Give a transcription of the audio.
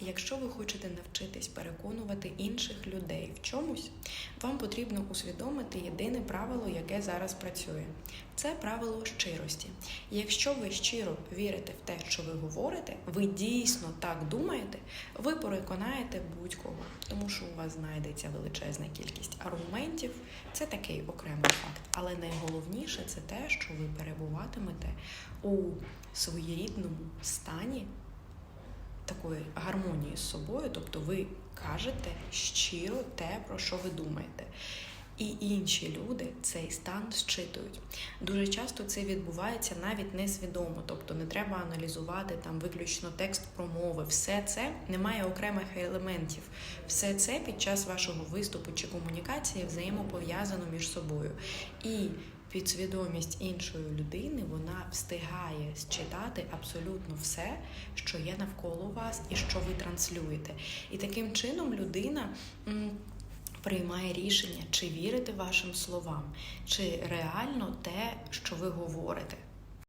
Якщо ви хочете навчитись переконувати інших людей в чомусь, вам потрібно усвідомити єдине правило, яке зараз працює. Це правило щирості. Якщо ви щиро вірите в те, що ви говорите, ви дійсно так думаєте, ви переконаєте будь-кого, тому що у вас знайдеться величезна кількість аргументів. Це такий окремий факт. Але найголовніше це те, що ви перебуватимете у своєрідному стані такої гармонії з собою, тобто ви кажете щиро те, про що ви думаєте. І інші люди цей стан зчитують. Дуже часто це відбувається навіть несвідомо, тобто не треба аналізувати там виключно текст промови. Все це не має окремих елементів. Все це під час вашого виступу чи комунікації взаємопов'язано між собою. І підсвідомість іншої людини вона встигає считати абсолютно все, що є навколо вас і що ви транслюєте. І таким чином людина. Приймає рішення, чи вірити вашим словам, чи реально те, що ви говорите.